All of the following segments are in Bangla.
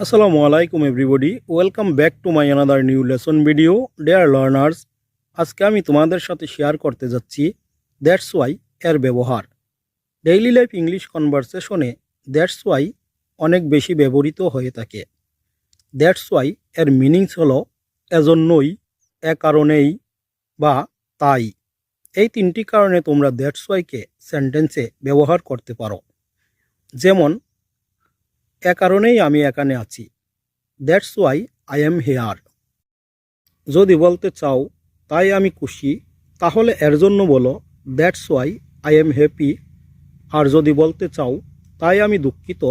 আসসালামু আলাইকুম everybody welcome back to my another new lesson video dear learners আজকে আমি তোমাদের সাথে শেয়ার করতে যাচ্ছি দ্যাটস ওয়াই এর ব্যবহার। ডেইলি লাইফ ইংলিশ কনভারসেশনে দ্যাটস ওয়াই অনেক বেশি ব্যবহৃত হয়ে থাকে। দ্যাটস ওয়াই এর মিনিংস হলো এজন্যই, এ কারণেই বা তাই। এই তিনটি কারণে তোমরা দ্যাটস ওয়াইকে সেন্টেন্সে ব্যবহার করতে পারো। যেমন এ কারণেই আমি এখানে আছি। That's why I am here যদি বলতে চাও, তাই আমি খুশি। তাহলে এর জন্য বলো that's why I am happy আর যদি বলতে চাও, তাই আমি দুঃখিত।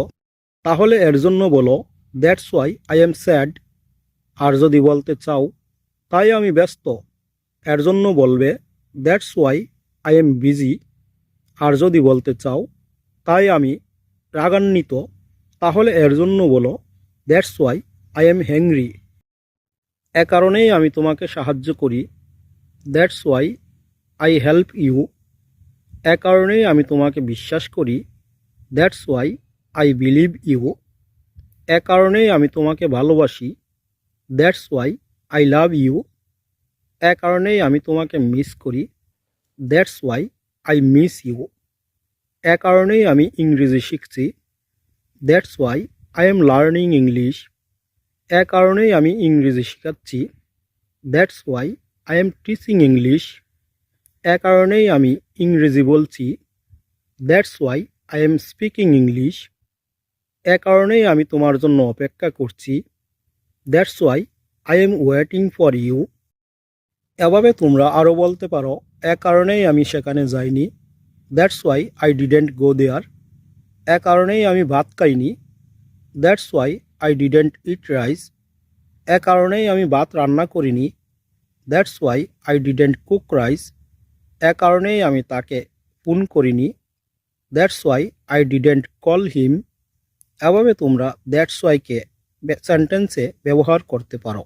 তাহলে এর জন্য বলো that's why I am sad আর যদি বলতে চাও, তাই আমি ব্যস্ত। এর জন্য বলবে that's why I am busy আর যদি বলতে চাও, তাই আমি রাগান্বিত। তাহলে এর জন্য বলো that's why I am hungry এ কারণেই আমি তোমাকে সাহায্য করি that's why I help you এ কারণেই আমি তোমাকে বিশ্বাস করি that's why I believe you এ কারণেই আমি তোমাকে ভালোবাসি that's why I love you এ কারণেই আমি তোমাকে মিস করি that's why I miss you এ কারণেই আমি ইংরেজি শিখছি। That's why I am learning English এ কারণেই আমি ইংরেজি শেখাচ্ছি। That's why I am teaching English এ কারণেই আমি ইংরেজি বলছি। That's why I am speaking English এ কারণেই আমি তোমার জন্য অপেক্ষা করছি। That's why I am waiting for you এভাবে তোমরা আরও বলতে পারো, এ কারণেই আমি সেখানে যাইনি। That's why I didn't go there এ কারণেই আমি ভাত খাইনি। That's why I didn't eat rice এ কারণেই আমি ভাত রান্না করিনি। That's why I didn't cook rice এ কারণেই আমি তাকে ফোন করিনি। That's why I didn't call him এভাবে তোমরা দ্যাটস ওয়াইকে সেন্টেন্সে ব্যবহার করতে পারো।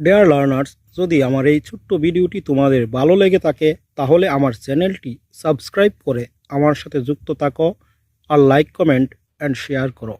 ডেয়ার লার্নার্স যদি আমার এই ছোট্ট ভিডিওটি তোমাদের ভালো লেগে থাকে, তাহলে আমার চ্যানেলটি সাবস্ক্রাইব করে আমার সাথে যুক্ত থাকো। আর লাইক কমেন্ট অ্যান্ড শেয়ার করো।